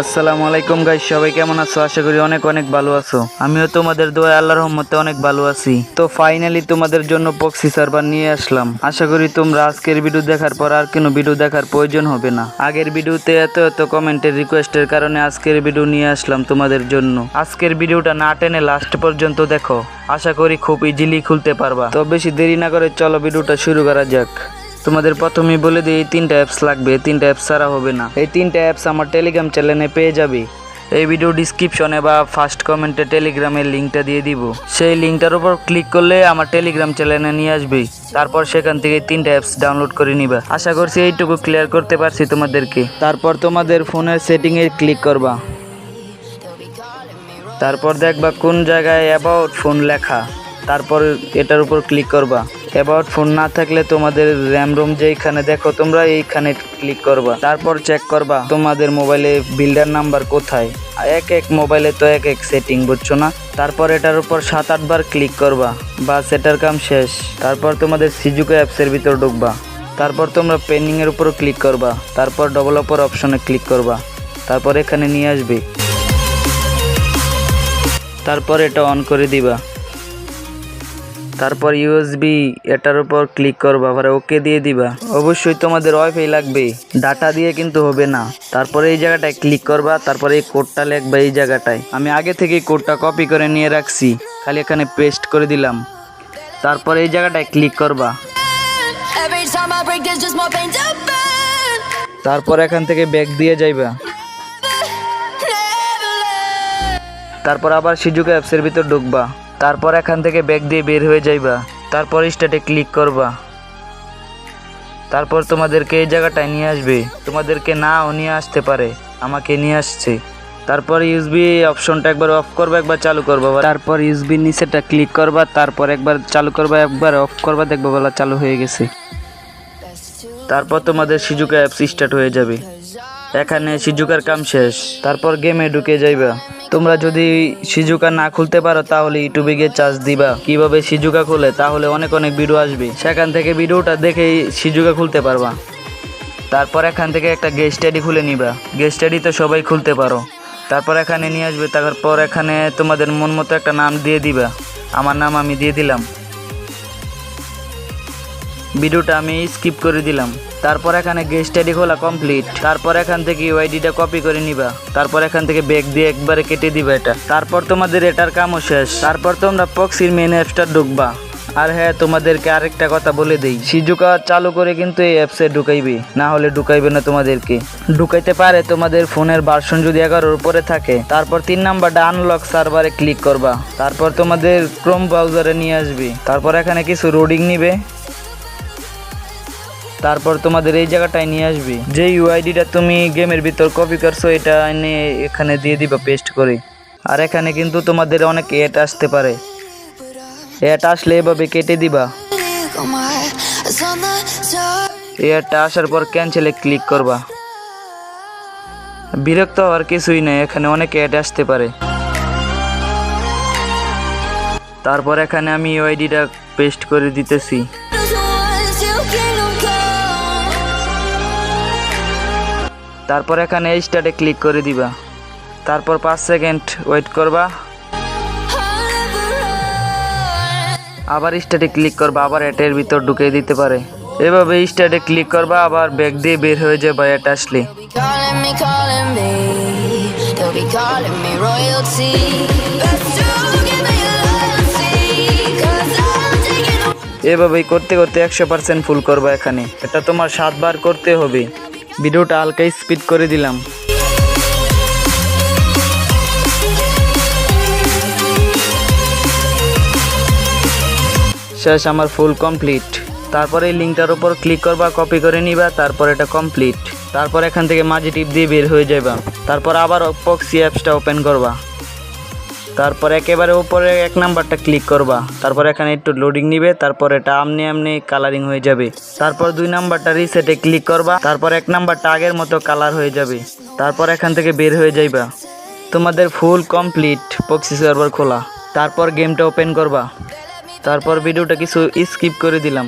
আসসালামু আলাইকুম গাইস সবাই কেমন আছো? আশা করি অনেক অনেক ভালো আছো। আমিও তোমাদের দোয়া আল্লাহর রহমতে অনেক ভালো আছি। তো ফাইনালি তোমাদের জন্য পক্সি সার্ভার নিয়ে আসলাম। আশা করি তোমরা আজকের ভিডিও দেখার পর আর কোনো ভিডিও দেখার প্রয়োজন হবে না। আগের ভিডিওতে এত এত কমেন্টের রিকোয়েস্টের কারণে আজকের ভিডিও নিয়ে আসলাম তোমাদের জন্য। আজকের ভিডিওটা না টেনে লাস্ট পর্যন্ত দেখো। আশা করি খুব ইজিলি খুলতে পারবা। তো বেশি দেরি না করে চলো ভিডিওটা শুরু করা যাক। তোমাদের প্রথমেই বলে দিই, এই তিনটা অ্যাপস লাগবে তিনটা অ্যাপস ছাড়া হবে না। এই তিনটা অ্যাপস আমার টেলিগ্রাম চ্যানেলে পেয়ে যাবে। এই ভিডিও ডিসক্রিপশনে বা ফার্স্ট কমেন্টে টেলিগ্রামের লিঙ্কটা দিয়ে দিব। সেই লিঙ্কটার উপর ক্লিক করলে আমার টেলিগ্রাম চ্যানেলে নিয়ে আসবে। তারপর সেখান থেকে তিনটা অ্যাপস ডাউনলোড করে নিবা। আশা করছি এইটুকু ক্লিয়ার করতে পারছি তোমাদেরকে। তারপর তোমাদের ফোনের সেটিংয়ে ক্লিক করবা। তারপর দেখবা কোন জায়গায় অ্যাবাউট ফোন লেখা। তারপর এটার উপর ক্লিক করবা। অ্যাবাউট ফোন না থাকলে তোমাদের র্যাম রোম যেইখানে দেখো, তোমরা এইখানে ক্লিক করবা। তারপর চেক করবা, তোমাদের মোবাইলে বিল্ডার নাম্বার কোথায়। এক এক মোবাইলে তো এক এক সেটিং বুঝছ না? তারপর এটার উপর সাত আটবার ক্লিক করবা, বাস এটার কাম শেষ। তারপর তোমাদের সিজুকে অ্যাপসের ভিতর ঢুকবা। তারপর তোমরা পেন্ডিংয়ের উপর ক্লিক করবা। তারপর ডেভেলপার অপশনে ক্লিক করবা। তারপর এখানে নিয়ে আসবে। তারপর এটা অন করে দিবা। তারপর ইউএসবি এটার উপর ক্লিক করবা আবার ওকে দিয়ে দিবা। অবশ্যই তোমাদের ওয়াইফাই লাগবে। ডাটা দিয়ে কিন্তু হবে না। তারপরে এই জায়গাটায় ক্লিক করবা তারপরে এই কোডটা লিখবা এই জায়গাটায়। আমি আগে থেকে কোডটা কপি করে নিয়ে রাখছি। খালি এখানে পেস্ট করে দিলাম। তারপরে এই জায়গাটায় ক্লিক করবা. তারপর এখান থেকে ব্যাগ দিয়ে যাইবা। তারপর আবার সিজুকে অ্যাপসের ভিতর ঢুকবা। তারপর এখান থেকে ব্যাগ দিয়ে বের হয়ে যাইবা। তারপর স্টার্টে ক্লিক করবা। তারপর তোমাদেরকে এই জায়গাটায় নিয়ে আসবে। তোমাদেরকে নাও নিয়ে আসতে পারে। আমাকে নিয়ে আসছে। তারপর ইউসবি অপশনটা একবার অফ করবা, একবার চালু করবা। তারপর ইউসবি নিচেটা ক্লিক করবা, তারপর একবার চালু করবা, একবার অফ করবা, দেখবা বলা চালু হয়ে গেছে। তারপর তোমাদের সিজুকা অ্যাপস স্টার্ট হয়ে যাবে। এখানে সিজুকার কাম শেষ। তারপর গেমে ঢুকে যাইবা। তোমরা যদি সিজুকা না খুলতে পারো, তাহলে ইউটিউবে গিয়ে চার্জ দিবা। কীভাবে সিজুকা খুলে, তাহলে অনেক অনেক ভিডিও আসবে। সেখান থেকে ভিডিওটা দেখেই সিজুকা খুলতে পারবা। তারপর এখান থেকে একটা গেস্ট আইডি খুলে নিবা। গেস্ট আইডি তো সবাই খুলতে পারো। তারপর এখানে নিয়ে আসবে। তারপর এখানে তোমাদের মন মতো একটা নাম দিয়ে দিবা। আমার নাম আমি দিয়ে দিলাম। ভিডিওটা আমি স্কিপ করে দিলাম। তারপর এখানে গেস্ট আইডি খোলা কমপ্লিট তারপর এখান থেকে ইউআইডিটা কপি করে নিবা। তারপর এখান থেকে ব্যাগ দিয়ে একবারে কেটে দিবা এটা। তারপর তোমাদের এটার কামও শেষ। তারপর তোমরা পক্সির মেন অ্যাপসটা ঢুকবা। আর হ্যাঁ তোমাদেরকে আরেকটা কথা বলে দিই। সিজুকা চালু করে কিন্তু এই অ্যাপসে ঢুকাইবে। না হলে ঢুকাইবে না তোমাদেরকে। ঢুকাইতে পারে তোমাদের ফোনের ভার্সন যদি এগারোর উপরে থাকে। তারপর তিন নাম্বারটা আনলক সার্ভারে ক্লিক করবা। তারপর তোমাদের ক্রোম ব্রাউজারে নিয়ে আসবে। তারপর এখানে কিছু রোডিং নিবে। তারপর তোমাদের এই জায়গাটায় নিয়ে আসবে। যে ইউআইডিটা তুমি গেমের ভিতর কপি করছ, এটা এনে এখানে দিয়ে দিবা পেস্ট করে। আর এখানে কিন্তু তোমাদের অনেক এড আসতে পারে। এড আসলে এভাবে কেটে দিবা. এয়ারটা আসার পর ক্যান্সেলে ক্লিক করবা। বিরক্ত হওয়ার কিছুই নেই, এখানে অনেক অ্যাড আসতে পারে। তারপর এখানে আমি ইউআইডিটা পেস্ট করে দিতেছি। তারপর এখানে এই স্টার্টে ক্লিক করে দিবা। তারপর পাঁচ সেকেন্ড ওয়েট করবা. আবার স্টার্টে ক্লিক করবা আবার এটের ভিতর ঢুকিয়ে দিতে পারে। এভাবে স্টার্টে ক্লিক করবা আবার ব্যাগ দিয়ে বের হয়ে যাবে এটা আসলে। এভাবেই করতে করতে একশো পার্সেন্ট ফুল করবা এখানে। এটা তোমার সাতবার করতে হবে। ভিডিওটা হালকা স্পিড করে দিলাম। শেষ আমার ফুল কমপ্লিট তারপরে এই লিঙ্কটার উপর ক্লিক করবা কপি করে নিবা, তারপর এটা কমপ্লিট তারপর এখান থেকে মাঝে টিপ দিয়ে বের হয়ে যাবা তারপর আবার পক্সি অ্যাপসটা ওপেন করবা। তারপর একেবারে উপরে এক নাম্বারটা ক্লিক করবা। তারপর এখানে একটু লোডিং নিবে, তারপর এটা আমনি আমনি কালারিং হয়ে যাবে। তারপর দুই নাম্বারটা রিসেটে ক্লিক করবা, তারপর এক নাম্বারটা আগের মতো কালার হয়ে যাবে। তারপর এখান থেকে বের হয়ে যাইবা। তোমাদের ফুল কমপ্লিট পক্সি সার্ভার খোলা। তারপর গেমটা ওপেন করবা। তারপর ভিডিওটা কিছু স্কিপ করে দিলাম।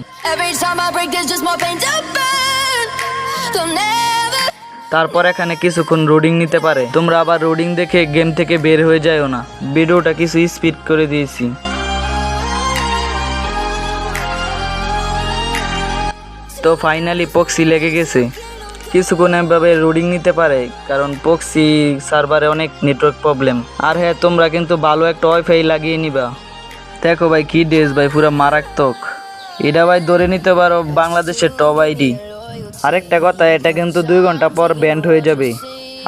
তারপর এখানে কিছুক্ষণ রোডিং নিতে পারে। তোমরা আবার রোডিং দেখে গেম থেকে বের হয়ে যায়ও না। ভিডিওটা কিছু স্পিড করে দিয়েছি। তো ফাইনালি পক্সি লেগে গেছে। কিছুক্ষণ এভাবে রোডিং নিতে পারে, কারণ পক্সি সার্ভারে অনেক নেটওয়ার্ক প্রবলেম। আর হ্যাঁ তোমরা কিন্তু ভালো একটা ওয়াইফাই লাগিয়ে নিবা। দেখো ভাই, কি ড্রেস ভাই, পুরো মারাত্মক। এটা ভাই ধরে নিতে পারো বাংলাদেশের টপ আইডি আরেকটা কথা, এটা কিন্তু দুই ঘণ্টা পর ব্যান্ড হয়ে যাবে।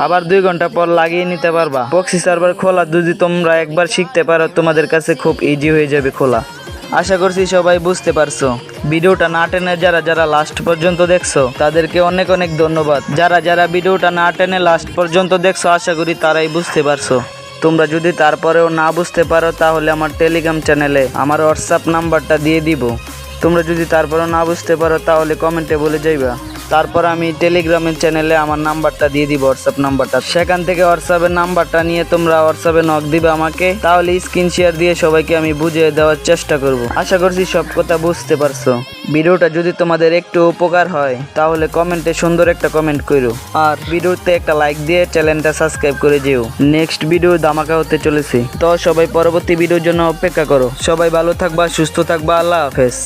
আবার দুই ঘণ্টা পর লাগিয়ে নিতে পারবা। বক্সি সার্ভার খোলা, যদি তোমরা একবার শিখতে পারো, তোমাদের কাছে খুব ইজি হয়ে যাবে খোলা। আশা করছি সবাই বুঝতে পারছ। ভিডিওটা না টেনে যারা যারা লাস্ট পর্যন্ত দেখছ, তাদেরকে অনেক অনেক ধন্যবাদ। যারা যারা ভিডিওটা না টেনে লাস্ট পর্যন্ত দেখছ, আশা করি তারাই বুঝতে পারছ। তোমরা যদি তারপরেও না বুঝতে পারো, তাহলে আমার টেলিগ্রাম চ্যানেলে আমার হোয়াটসঅ্যাপ নাম্বারটা দিয়ে দিব। তোমরা যদি তারপরেও না বুঝতে পারো, তাহলে কমেন্টে বলে যাইবা। তারপর আমি টেলিগ্রামের চ্যানেলে আমার নাম্বারটা দিয়ে দিব হোয়াটসঅ্যাপ নাম্বারটা। সেখান থেকে হোয়াটসঅ্যাপের নাম্বারটা নিয়ে তোমরা হোয়াটসঅ্যাপে নক দিবে আমাকে, তাহলে স্ক্রিন শেয়ার দিয়ে সবাইকে আমি বুঝিয়ে দেওয়ার চেষ্টা করব। আশা করছি সব কথা বুঝতে পারছ। ভিডিওটা যদি তোমাদের একটু উপকার হয়, তাহলে কমেন্টে সুন্দর একটা কমেন্ট করো আর ভিডিওতে একটা লাইক দিয়ে চ্যানেলটা সাবস্ক্রাইব করে যেও। নেক্সট ভিডিও ধামাকা হতে চলেছে। তো সবাই পরবর্তী ভিডিওর জন্য অপেক্ষা করো। সবাই ভালো থাকবা, সুস্থ থাকবা, আল্লাহ হাফেজ।